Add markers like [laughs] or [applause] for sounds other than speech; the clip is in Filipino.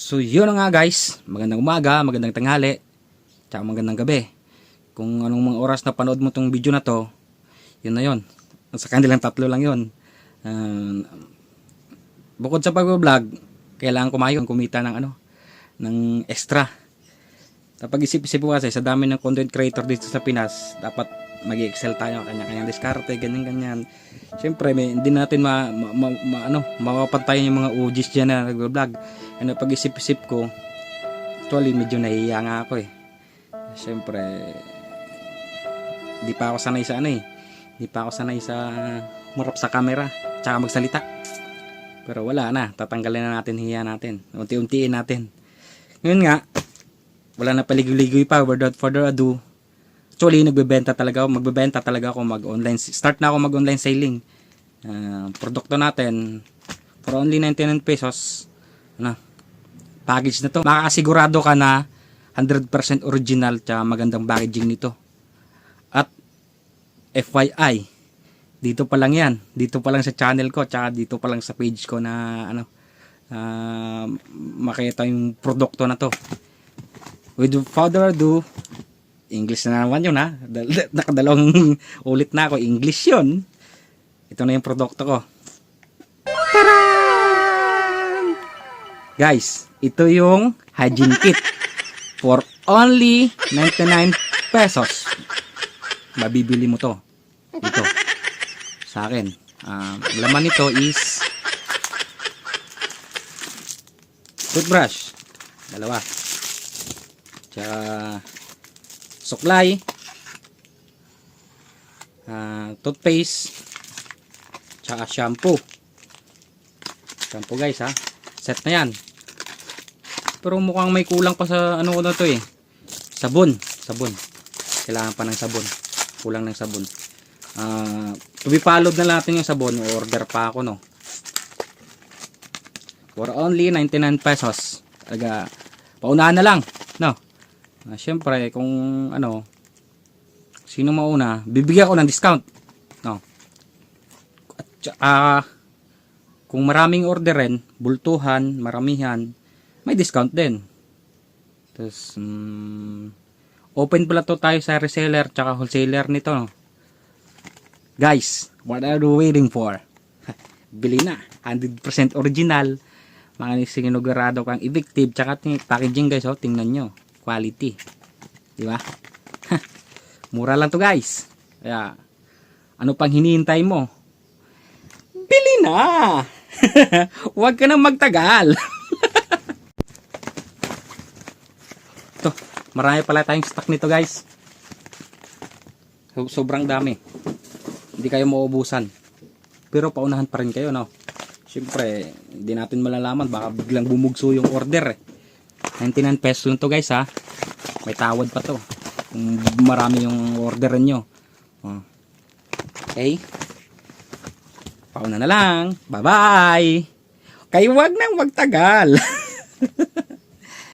So yun na nga guys, magandang umaga, magandang tanghali, tsaka magandang gabi. Kung anong mga oras na panood mo tong video na to, yun na yun. Sa kanilang tatlo lang yun. Ah, bukod sa pag-vlog, kailangan kumayon, kumita ng ano, ng extra. Kapag isip-isip kasi sa dami ng content creator dito sa Pinas, dapat mag-excel tayo kanya-kanyang diskarte, ganyan-ganyan. Siyempre, may, hindi natin ma, ma, ma, ma- ano, mapapantayan yung mga OGs dyan na nag-vlog. Ano, pag isip-isip ko, actually, medyo nahihiya nga ako eh. Siyempre, di pa ako sanay sa ano eh. Di pa ako sanay sa murap sa camera, tsaka magsalita. Pero wala na, tatanggalin na natin hiya natin. Unti-untiin natin. Ngayon nga, wala na paligoy-ligoy pa without further ado actually nagbebenta talaga ako magbebenta talaga ako mag online start na ako mag online selling. Ah, produkto natin for only 99 pesos ano package na to. Makakasigurado ka na 100% original tsaka magandang packaging nito. At FYI dito pa lang yan. Dito pa lang sa channel ko tsaka dito pa lang sa page ko na ano ah, makita yung produkto na to. With further ado, English na naman yun ha. Dal- [laughs] Nakadalawang ulit na ako. English yun. Ito na yung produkto ko. Taran! Guys, ito yung hygiene kit. For only 99 pesos. Mabibili mo to. Ito. Sa akin. Um, laman nito is toothbrush. Dalawa. Tsaka suklay, ah, toothpaste, tsaka shampoo. Shampoo guys ha. Set na yan. Pero mukhang may kulang pa sa ano ko na to eh. Sabon. Sabon. Kailangan pa ng sabon. Kulang ng sabon. Ah, to be followed na natin yung sabon. Order pa ako no. For only 99 pesos. Talaga, paunahan na lang. No. Ah, Siyempre, kung ano, sino mauna, bibigyan ko ng discount. No. At ah, kung maraming orderin, bultuhan, maramihan, may discount din. Tapos, mm, open pala to tayo sa reseller tsaka wholesaler nito. No? Guys, what are you waiting for? [laughs] Bili na. 100% original. Mga sinigurado kang effective. Tsaka packaging guys, oh, tingnan nyo. Quality. Di ba? [laughs] Mura lang to guys. Kaya, ano pang hinihintay mo? Bili na! [laughs] Huwag ka nang magtagal. [laughs] to, marami pala tayong stock nito guys. So- sobrang dami. Hindi kayo mauubusan. Pero paunahan pa rin kayo, no? Siyempre, hindi natin malalaman. Baka biglang bumugso yung order, eh. 99 pesos lang to, guys, ha? May tawad pa to. Kung marami yung orderan nyo. Oh. Okay? Pauna na lang. Bye-bye! Kayo wag nang magtagal. [laughs]